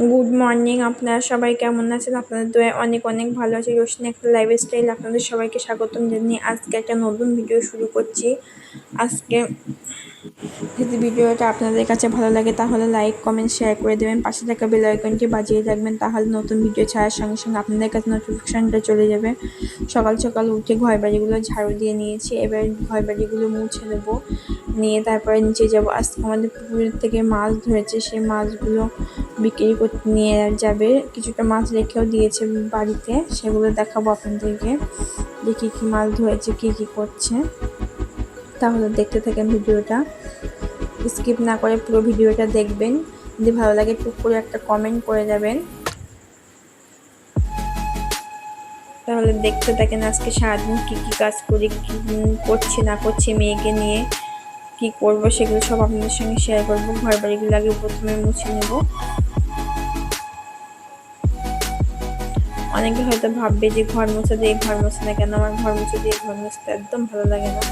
Good morning আপনারা সবাই কেমন আছেন? আপনাদের দোয়া অনেক অনেক ভালো আছে। রোশনি একটা লাইফ স্টাইল আপনাদের সবাইকে স্বাগতম জানিয়ে আজকে একটা নতুন ভিডিও শুরু করছি। আজকে যদি ভিডিওটা আপনাদের কাছে ভালো লাগে তাহলে লাইক, কমেন্ট, শেয়ার করে দেবেন। পাশে থাকা বেল আইকনটি বাজিয়ে রাখবেন তাহলে নতুন ভিডিও ছাড়ার সঙ্গে সঙ্গে আপনাদের কাছে নোটিফিকেশানটা চলে যাবে। সকাল সকাল উঠে ঘর বাড়িগুলো ঝাড়ু দিয়ে নিয়েছি, এবার ঘর বাড়িগুলো মুছে নেব। নিয়ে তারপরে নিচে যাব। আজকে আমাদের পুকুরের থেকে মাছ ধরেছে, সেই মাছগুলো বিক্রি করতে নিয়ে যাবে। কিছুটা মাছ রেখেও দিয়েছে বাড়িতে, সেগুলো দেখাবো আপনাদেরকে। যে কী কী মাছ ধরেছে, কী কী করছে। তাহলে দেখতে থাকেন ভিডিওটা। স্কিপ না করে পুরো ভিডিওটা দেখবেন। যদি ভালো লাগে টুক করে একটা কমেন্ট করে যাবেন। তাহলে দেখতে থাকেন আজকে সারাদিন কী কী কাজ করি, কী করছি, না করছি, মেয়েকে নিয়ে কি করব সেগুলো সব আপনাদের সঙ্গে শেয়ার করব। ঘর বাড়িগুলো আগে প্রথমে মুছে নেব। অনেকে হয়তো ভাববে যে ঘর মোছা দিয়ে ঘর মোছে না কেন? আমার ঘর মুছে দিয়ে ঘর মুছতে একদম ভালো লাগে না।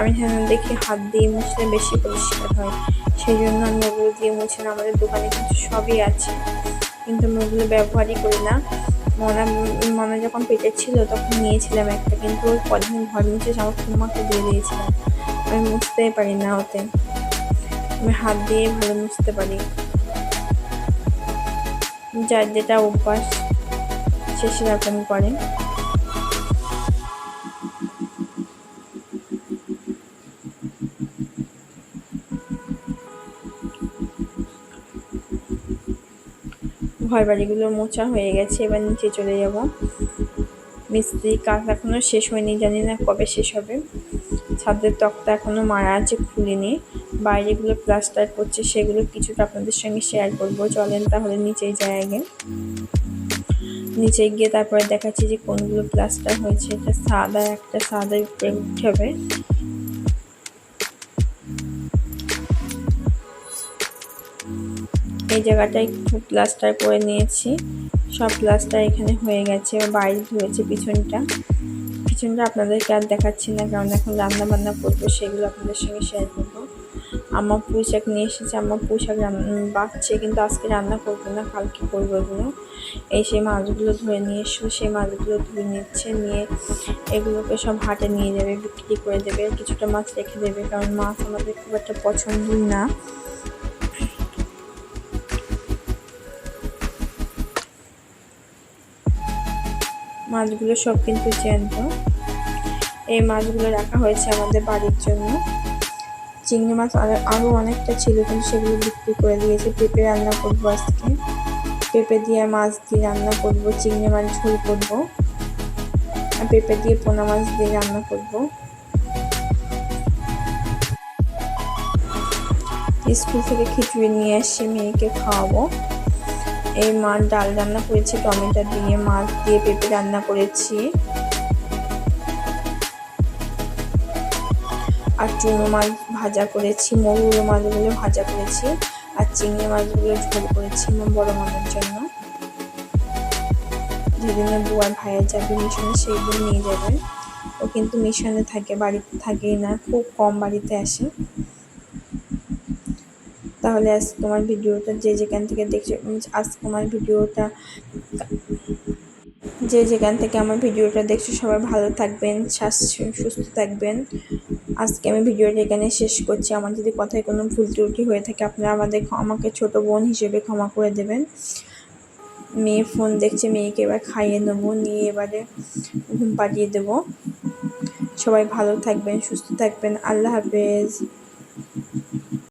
আমি দেখি হাত দিয়ে মুছলে বেশি পরিষ্কার হয়। সেই জন্য আমি ওগুলো দিয়ে মুছি না, আমাদের দোকানে কিন্তু সবই আছে। কিন্তু আমি ওগুলো ব্যবহারই করি না। মনে মনে যখন পেটে ছিল তখন নিয়েছিলাম একটা, কিন্তু ওই কদিন ঘর মুছে আমার ফুমাকে দিয়ে দিয়েছিলাম আমি মুছতেই পারি না ওতে। আমি হাত দিয়ে ভালো মুছতে পারি। যার যেটা অভ্যাস, সে সেরকম করে। ঘর বাড়িগুলো মোচা হয়ে গেছে, এবার নিচে চলে যাব। মিস্ত্রি কাজ এখনও শেষ হয়নি, জানি না কবে শেষ হবে। ছাদের তক্তা এখনও মারা আছে, খুলিনি। বাইরেগুলো প্লাস্টার করছে, সেগুলো কিছুটা আপনাদের সঙ্গে শেয়ার করব। চলেন তাহলে নিচেই যায় আগে। নিচে গিয়ে তারপরে দেখাচ্ছি যে কোনগুলো প্লাস্টার হয়েছে। এটা সাদা, একটা সাদা উপরে উঠে হবে এই জায়গাটা একটু প্লাস্টার করে নিয়েছি। সব প্লাস্টার এখানে হয়ে গেছে, বাইরে ধুয়েছে পিছনটা। পিছনটা আপনাদেরকে আর দেখাচ্ছি না, কারণ এখন রান্না বান্না করব, সেগুলো আপনাদের সঙ্গে শেয়ার করব। আমার পুঁই শাক নিয়ে এসেছে আমার পুঁই শাক বাচ্চে কিন্তু আজকে রান্না করব না, কালকে করব এগুলো। এই সেই মাছগুলো ধরে নিয়ে এসো, সেই মাছগুলো ধুয়ে নিচ্ছে, নিয়ে এগুলোকে সব হাটে নিয়ে যাবে, বিক্রি করে দেবে, কিছুটা মাছ রেখে দেবে, কারণ মাছ আমাদের খুব একটা পছন্দই না। মাছগুলো সব কিন্তু জ্যান্ত। এই মাছগুলো রাখা হয়েছে আমাদের বাড়ির জন্য। চিংড়ি মাছ আরও অনেকটা ছিল, কিন্তু সেগুলো বিক্রি করে দিয়েছে। পেঁপে রান্না করব আজকে। পেঁপে দিয়ে মাছ দিয়ে রান্না করব, চিংড়ি মাছ ঝোল করব, আর পেঁপে দিয়ে পোনা মাছ দিয়ে রান্না করব। স্কুল থেকে খিচুড়ি নিয়ে এসে মেয়েকে খাওয়াবো। এই মাছ ডাল রান্না করেছি, টমেটো দিয়ে মাছ দিয়ে পেঁপে রান্না করেছি। আর চুনো মাছ ভাজা করেছি মরুলো মাছগুলো ভাজা করেছি, আর চিংড়ি মাছগুলো ঝোল করেছি বড় মামের জন্য। যেদিনে বুয়ার ভাইয়া যাবে মিশনে, সেই দিন নিয়ে যাবে। ও কিন্তু মিশনে থাকে, বাড়িতে থাকেই না, খুব কম বাড়িতে আসে। তাহলে আজ তোমার ভিডিওটা যে যেখান থেকে দেখছ আজ তোমার ভিডিওটা যে যেখান থেকে আমার ভিডিওটা দেখছ, সবাই ভালো থাকবেন সুস্থ থাকবেন। আজকে আমি ভিডিওটা এখানে শেষ করছি। আমার যদি কথায় কোনো ভুল ত্রুটি হয়ে থাকে, আপনারা আমাদের আমাকে ছোট বোন হিসেবে ক্ষমা করে দেবেন। মেয়ে ফোন দেখছে, মেয়েকে এবার খাইয়ে নেব, নিয়ে এবারে ঘুম পাঠিয়ে দেবো। সবাই ভালো থাকবেন, সুস্থ থাকবেন। আল্লাহ হাফেজ।